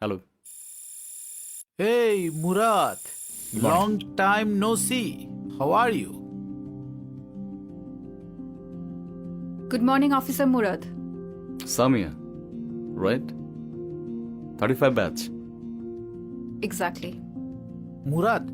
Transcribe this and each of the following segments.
Hello Hey, Murad long time Long see no are you good morning Officer Murad. Samia right thirty five batch Exactly. Murad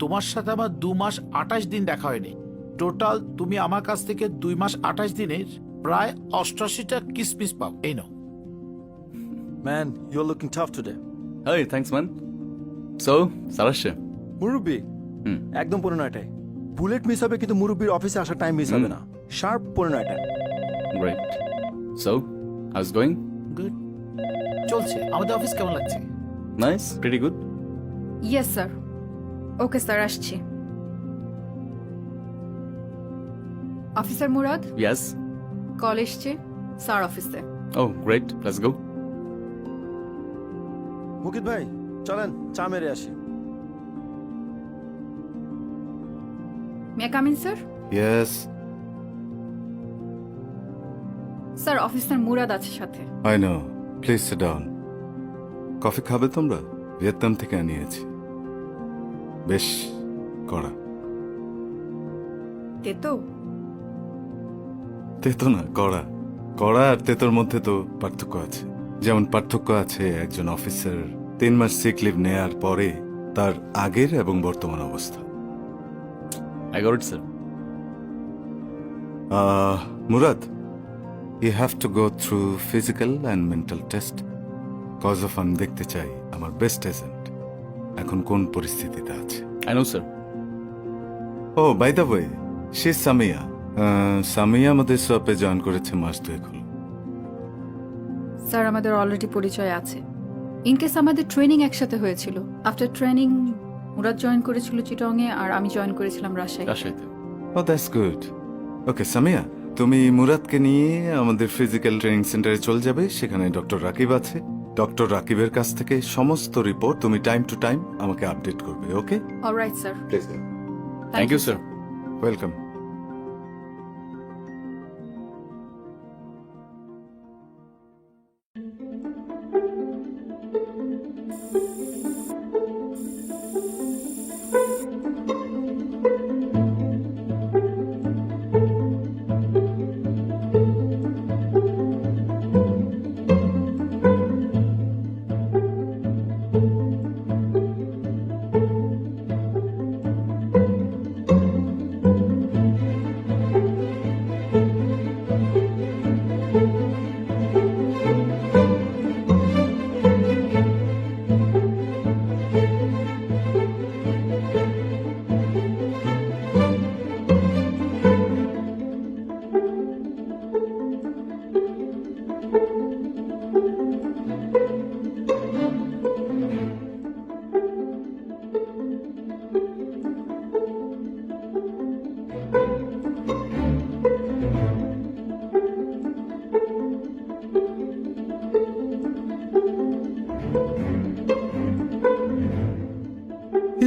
তোমার সাথে আমার দু মাস আঠাশ দিন দেখা হয়নি। টোটাল তুমি আমার কাছ থেকে দুই মাস আঠাশ দিনের প্রায় অষ্টাশিটা কিসমিস পাও। এই নাও। Man, you're looking tough today. Thanks man so sir আসছে মুরব্বি হুম। একদম পনেরো নয়টায় বুলেট মিস হবে কিন্তু মুরব্বির অফিসে আসার টাইম মিস হবে। না। শার্প পনেরো নয়টায় great so how's going good চলছে। আমাদের অফিস কেমন লাগছে? Nice pretty good Yes, sir. Okay, sir, আসছি। অফিসার মুরাদ ইয়াস কল এসছে স্যার অফিসে oh great let's go Mukit ভাই চলেন চা মেরে আসি। May come in sir yes sir officer Murad আছে সাথে। I know please sit down coffee খাবে তোমরা? ভিয়েতনাম থেকে আনিয়েছি। বেশ কড়া। তেতো? তেতো না কড়া। কড়া আর তেতোর মধ্যে তো পার্থক্য আছে। যেমন পার্থক্য আছে একজন অফিসার তিন মাস সিক লিভ নেয়ার পরে তার আগের এবং বর্তমান অবস্থা। I got sir Murad you have to go through physical and mental test cause of আমি দেখতে চাই আমার বেস্ট এজেন্ট এখন কোন পরিস্থিতিতে আছে? I know sir oh by the way সে সামিয়া। সামিয়া আমাদের শপে জয়েন করেছে মাস দুয়েক হলো। স্যার আমাদের অলরেডি পরিচয় আছে। ইন কেস আমাদের ট্রেনিং একসাথে হয়েছিল। আফটার ট্রেনিং মুরাদ জয়েন করেছিল চিটংয়ে আর আমি জয়েন করেছিলাম রাজশাহী রাজশাহীতে oh that's good okay Samia তুমি মুরাদকে নিয়ে আমাদের ফিজিক্যাল ট্রেনিং সেন্টারে চলে যাবে। সেখানে ডক্টর রাকিব আছে। ডক্টর রাকিবের কাছ থেকে সমস্ত রিপোর্ট তুমি টাইম টু টাইম আমাকে আপডেট করবে okay alright sir please thank you sir welcome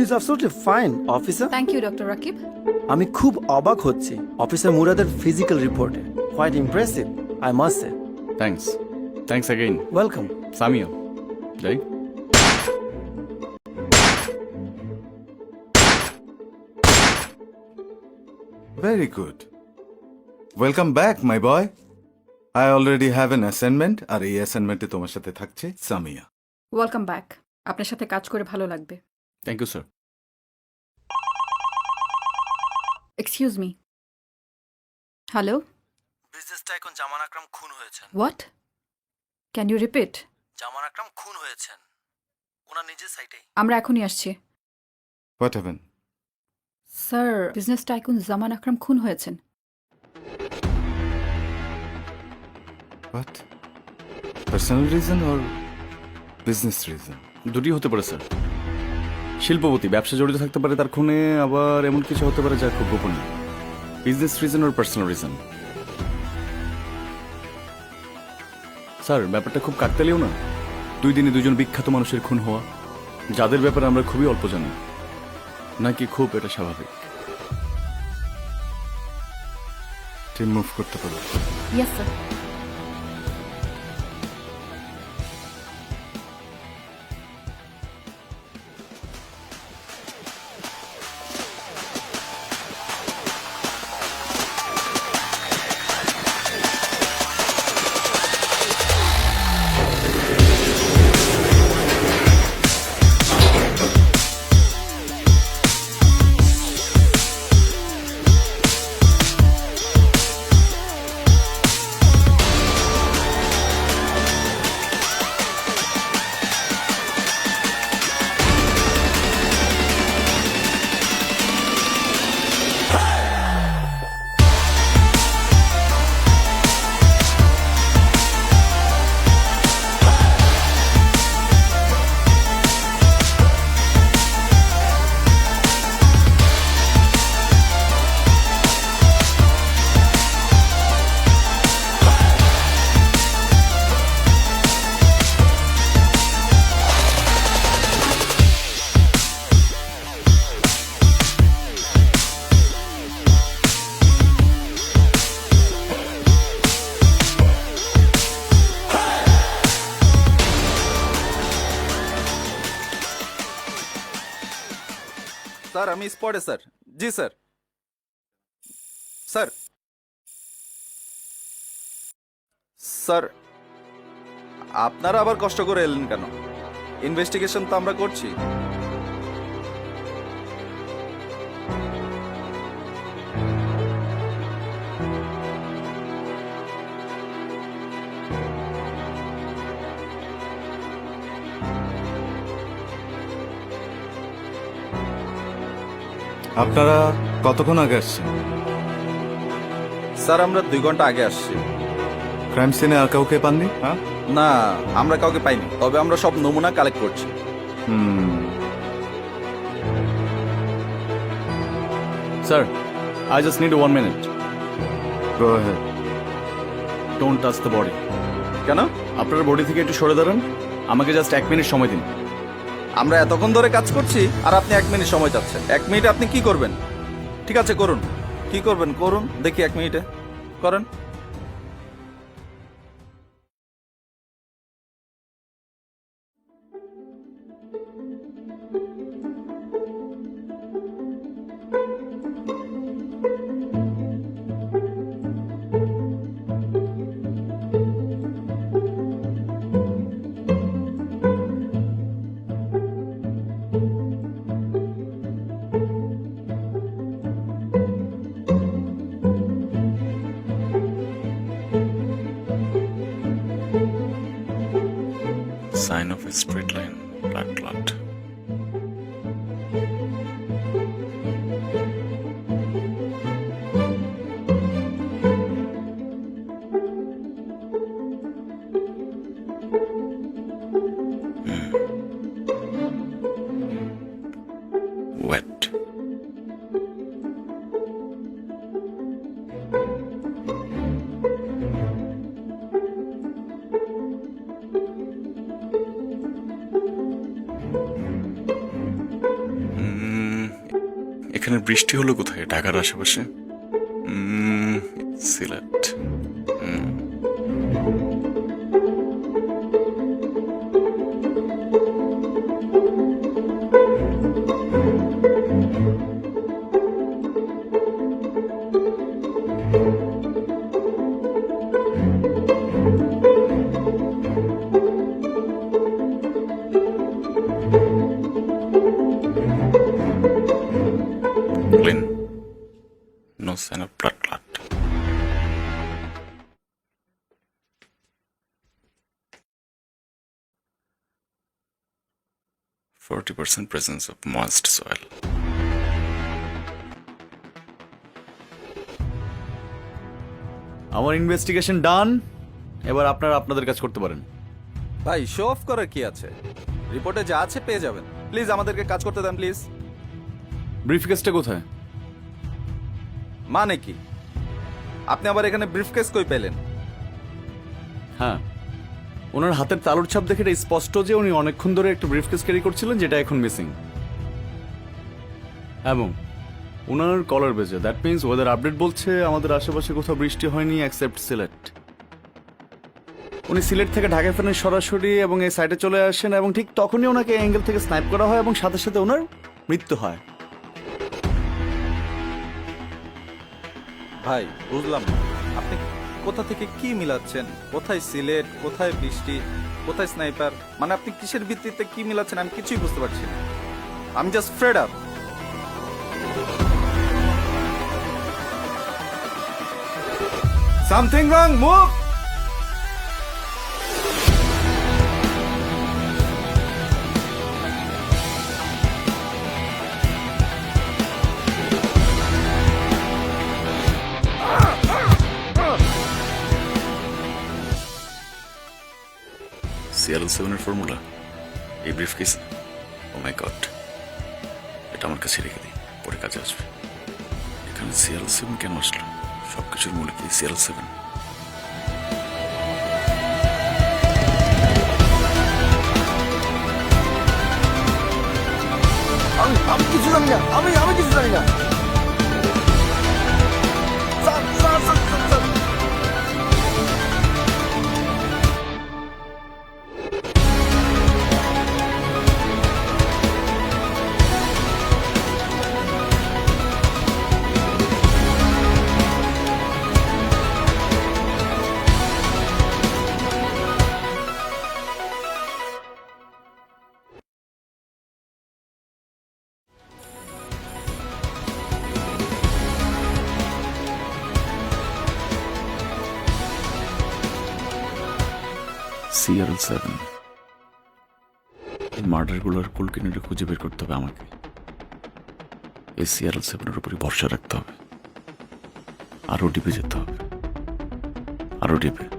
is absolutely fine officer thank you doctor Rakib আমি খুব অবাক হচ্ছি অফিসার মুরাদের ফিজিক্যাল রিপোর্টে quite impressive I must say thanks thanks again welcome Samia যাই very good welcome back my boy I already have an assignment আর এই অ্যাসাইনমেন্টে তোমার সাথে থাকছে সামিয়া ওয়েলকাম ব্যাক আপনার সাথে কাজ করে ভালো লাগবে। Thank you sir excuse me hello বিজনেসটা এখন জামান আকরাম খুন হয়েছেন। What can you repeat Zaman Akram খুন হয়েছেন। ওনার নিজের সাইটেই আমরা এখনই আসছি। What haven sir business tycoon Zaman Akram খুন হয়েছেন। What personal reason or business reason দুটি হতে পারে স্যার শিল্পপতি ব্যবসা জড়িত থাকতে পারে তার খুনে আবার এমন কিছু হতে পারে যা খুব গোপনীয়। Business reason or personal reason sir ব্যাপারটা খুব কাকতালিও না? দুই দিনে দুজন বিখ্যাত মানুষের খুন হওয়া যাদের ব্যাপারে আমরা খুবই অল্প জানি। নাকি খুব এটা স্বাভাবিক? টিম মুভ করতে পারো। স্যার, আমি স্পটে, স্যার। জি, স্যার। স্যার। স্যার, আপনারা আবার কষ্ট করে এলেন কেন? ইনভেস্টিগেশন তো আমরা করছি। আপনারা কতক্ষণ আগে আসছেন? স্যার আমরা দুই ঘণ্টা আগে আসছি। ক্রাইম সিনে আর কাউকে পাননি? হ্যাঁ? না আমরা কাউকে পাইনি। তবে আমরা সব নমুনা কালেক্ট করছি। হুম। Sir I just need one minute go head don't touch the body কেন? আপনার বডি থেকে একটু সরে দাঁড়ান। আমাকে জাস্ট এক মিনিট সময় দিন। আমরা এতক্ষণ ধরে কাজ করছি আর আপনি এক মিনিট সময় চাচ্ছেন। এক মিনিট আপনি কি করবেন? ঠিক আছে, করুন। কি করবেন? করুন, দেখি এক মিনিটে। করেন। Sign of a straight line, blood clot. এখানে বৃষ্টি হলো কোথায়? ঢাকার আশেপাশে? Sylhet. 40% presence of moist soil. আমার ইনভেস্টিগেশন ডান এবার আপনারা আপনাদের কাজ করতে পারেন। ভাই শো অফ করার কি আছে? রিপোর্টে যা আছে পেয়ে যাবেন। প্লিজ আমাদেরকে কাজ করতে দেন প্লিজ ব্রিফকেসটা কোথায়? মানে কি? আপনি আবার এখানে ব্রিফকেস কই পেলেন? হ্যাঁ। ওনার হাতের তালুর ছাপ দেখে এটা স্পষ্ট যে উনি অনেকক্ষণ ধরে একটা ব্রিফকেস ক্যারি করছিলেন, যেটা এখন মিসিং এবং ওনার কলার বেজে দ্যাট মিনস ওয়েদার আপডেট বলছে আমাদের আশেপাশে কোথাও বৃষ্টি হয়নি অ্যাকসেপ্ট সিলেট। উনি সিলেট থেকে ঢাকায় ফেরেন সরাসরি এবং এই সাইডে চলে আসেন এবং ঠিক তখনই ওনাকে অ্যাঙ্গেল থেকে স্নাইপ করা হয় এবং সাথে সাথে ওনার মৃত্যু হয়। ভাই, বুঝলাম আপনি কোথা থেকে কি মিলাচ্ছেন? কোথায় সিলেট, কোথায় বৃষ্টি, কোথায় স্নাইপার? মানে আপনি কিসের ভিত্তিতে কি মিলাচ্ছেন? আমি কিছুই বুঝতে পারছি না। আমি just fed up something wrong move সেভেনের ফর্মুলা। এই briefcase oh my god এটা আমার কাছে রেখে দিই, পরে কাজে আসবে। এখানে সিএল সেভেন কেন আসলো? সব কিছুর মূলে কি? সিএল সেভেন আমি আমি কিছু জানি না, আমি আমি কিছু জানি না। CRL seven. এই মার্ডারগুলোর কুলকিনিটা খুঁজে বের করতে হবে আমাকে। এই সিআরএল সেভেনের উপরে ভরসা রাখতে হবে। আরও ডিপে যেতে হবে। আরও ডিপে।